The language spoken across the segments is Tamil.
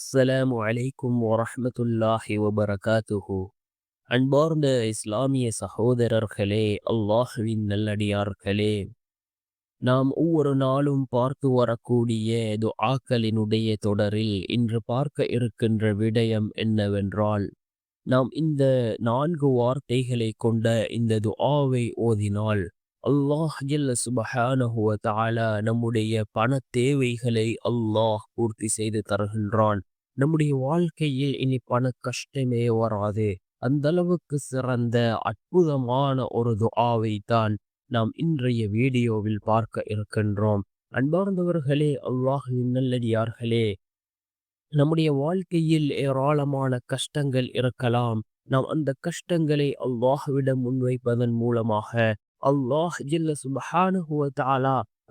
அஸ்ஸலாமு அலைக்கும் வரஹ்மத்துல்லாஹி வபரகாத்துஹு. அன்பார்ந்த இஸ்லாமிய சகோதரர்களே அல்லாஹுவின் நல்லடியார்களே நாம் ஒவ்வொரு நாளும் பார்த்து வரக்கூடிய துஆக்களினுடைய தொடரில் இன்று பார்க்க இருக்கின்ற விடயம் என்னவென்றால் நாம் இந்த நான்கு வார்த்தைகளை கொண்ட இந்த துஆவை ஓதினால் அல்லாஹ் ஜல்ல சுபஹானஹு வ நம்முடைய பண தேவைகளை அல்லாஹ் பூர்த்தி செய்து தருகின்றான். நம்முடைய வாழ்க்கையில் இனி பண கஷ்டமே வராது. அந்த அளவுக்கு சிறந்த அற்புதமான ஒரு துஆவை தான் நாம் இன்றைய வீடியோவில் பார்க்க இருக்கின்றோம். அன்பார்ந்தவர்களே அல்லாஹுவின் நல்லடியார்களே நம்முடைய வாழ்க்கையில் ஏராளமான கஷ்டங்கள் இருக்கலாம். நாம் அந்த கஷ்டங்களை அல்லாஹ்விடம் முன்வைப்பதன் மூலமாக அல்லாஹ் ஜில்ல சுபஹானஹு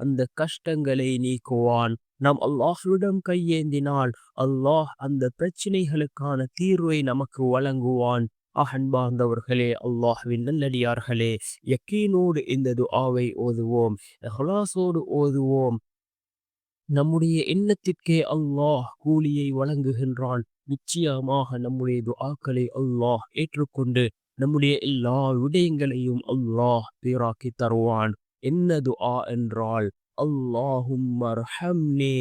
அந்த கஷ்டங்களை நீக்குவான். நாம் அல்லாஹ்விடம் கையேந்தினால் அல்லாஹ் அந்த பிரச்சனைகளுக்கான தீர்வை நமக்கு வழங்குவான். அகன்பார்ந்தவர்களே அல்லாஹ்வின் நல்லடியார்களே யக்கீனோடு இந்த துஆவை ஓதுவோம் ஹலாசோடு ஓதுவோம். நம்முடைய எண்ணத்திற்கே அல்லாஹ் கூலியை வழங்குகின்றான். நிச்சயமாக நம்முடைய துஆக்களை அல்லாஹ் ஏற்றுக்கொண்டு நம்முடைய எல்லா விடயங்களையும் அல்லாஹ் பேராக்கி தருவான். என்ன துஆ என்றால் அல்லாஹும் அர்ஹம்னி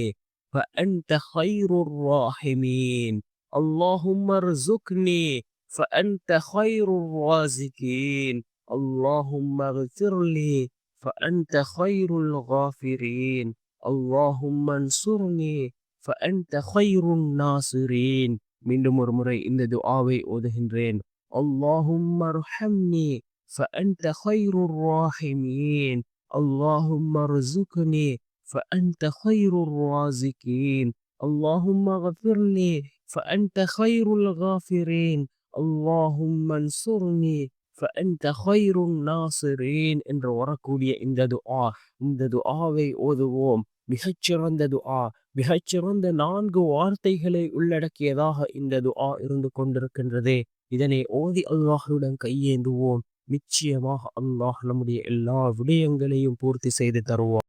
فأنت خير الراحمين اللهم ارزقني فأنت خير الرازقين اللهم اغفر لي فأنت خير الغافرين اللهم انصرني فأنت خير الناصرين மீண்டும் ஒரு முறை இந்த துஆவை ஓதுகின்றேன் اللهم ارحمني فأنت خير الراحمين اللهم ارزقني فأنت خير الرازقين اللهم اغفر لي فأنت خير الغافرين اللهم انصرني فأنت خير الناصرين என்று வரக்கூடிய இந்த துஆ இந்த துஆவை ஓதுவோம் மிகச்சிறந்த துஆ மிகச்சிறந்த நான்கு வார்த்தைகளை உள்ளடக்கியதாக இந்த துஆ இருந்து கொண்டிருக்கின்றது இதனை ஓதி அல்லாஹுடன் கையேந்துவோம் நிச்சயமாக அல்லாஹ் நம்முடைய எல்லா விடயங்களையும் பூர்த்தி செய்து தருவார்